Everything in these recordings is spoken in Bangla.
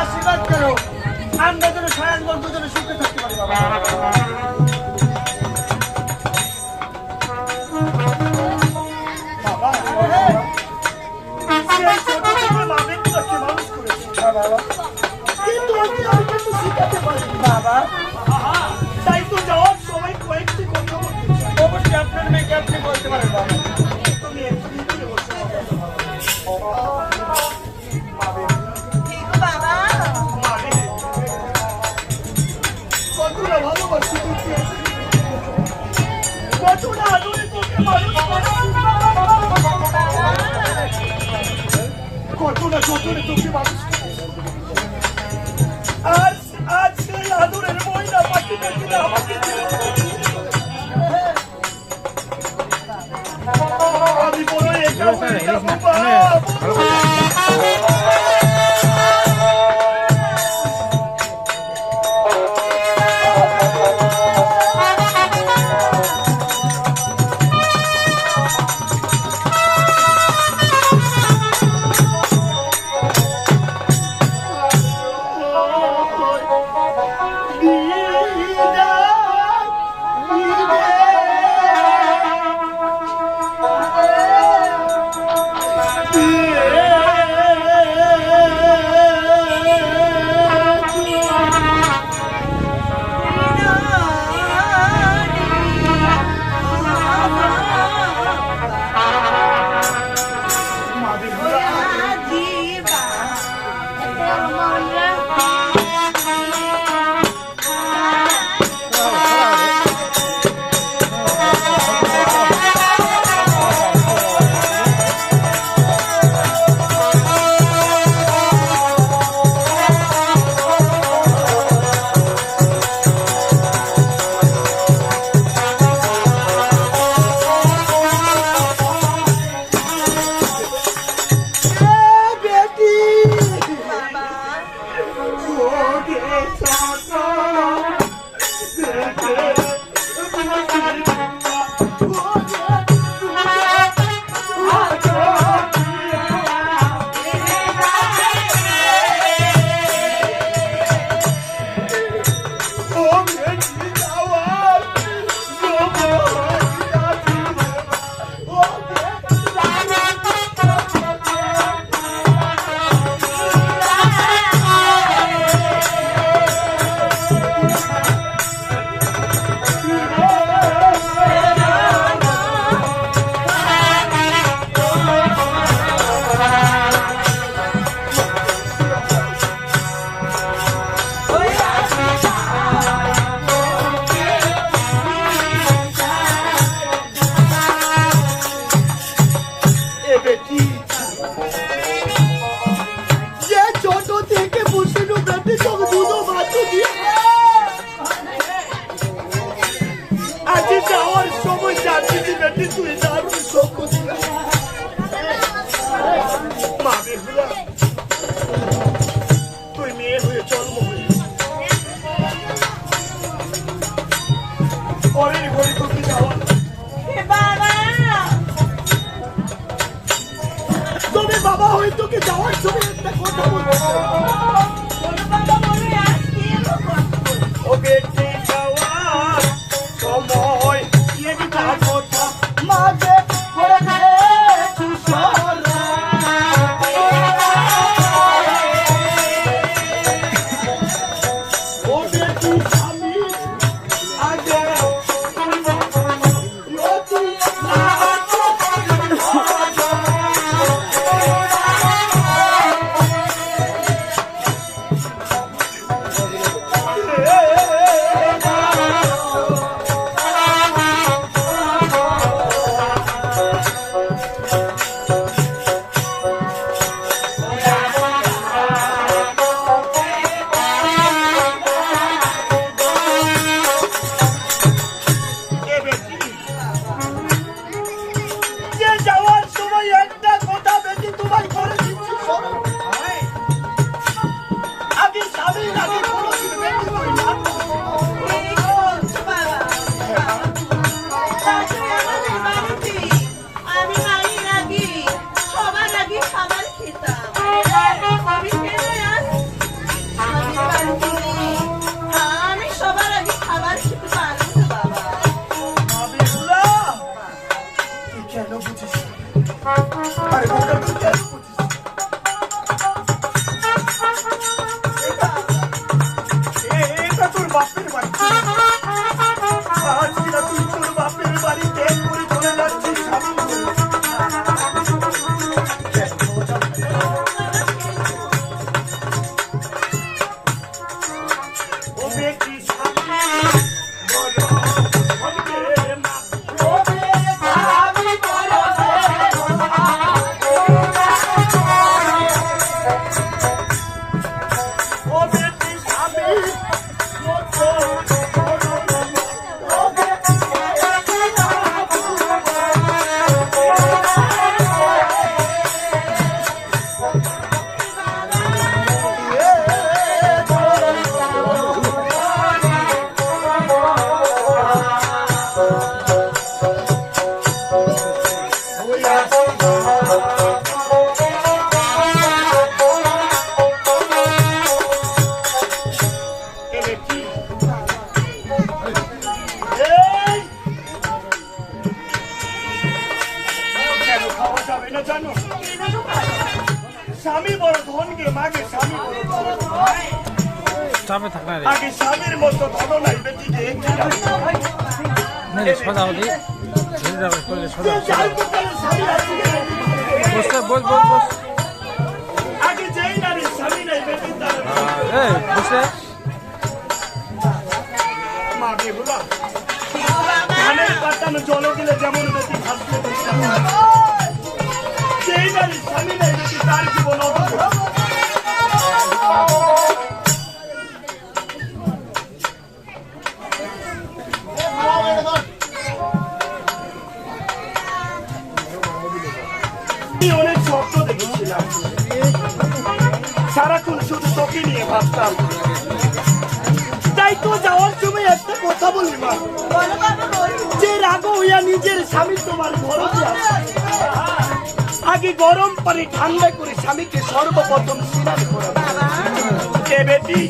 আশীর্বাদ করো। আমরা যেন সারা জীবন দুজনে সুখে থাকতে পারি, বাবা। তাই তো যাওয়ার সময় কয়েকটি কথা অবশ্যই আপনার মেয়েকে আপনি शोधून शोधून तुमची माणूस आज आज अजून मोहिना पाठी आम्ही बोलू एका shoot it Fuck, স্বামী বড় ধন গে স্বামী। চাপে থাক রে। আগে স্বামীর মতো ধন নাই না সোজা হলি ধীরে যাবে করলে সোজা যে যার কোথায় স্বামী আছে বসতে বস বস বস আগে যেই নারী স্বামী নাই বেটি তার এই বসে মা বেহুলা ধানের পাতানো জলে দিলে যেমন বেটি ভাসতে চেষ্টা করে। যেই নারী স্বামী নাই বেটি তার জীবন অনেক সারাক্ষণ শুধু তোকে নিয়ে ভাবতাম। তাই যাওয়ার সময় একটা কথা বলি যে রাগ হইয়া নিজের স্বামী তোমার ঘরতে আসে আগে গরম পানি ঠান্ডা করে স্বামীকে সর্বপ্রথম স্নান বেটি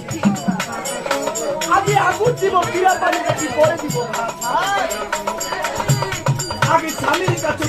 আগে আগুন দিব পিয়া পানি নাকি পরে দিব। আগে স্বামীর কাছে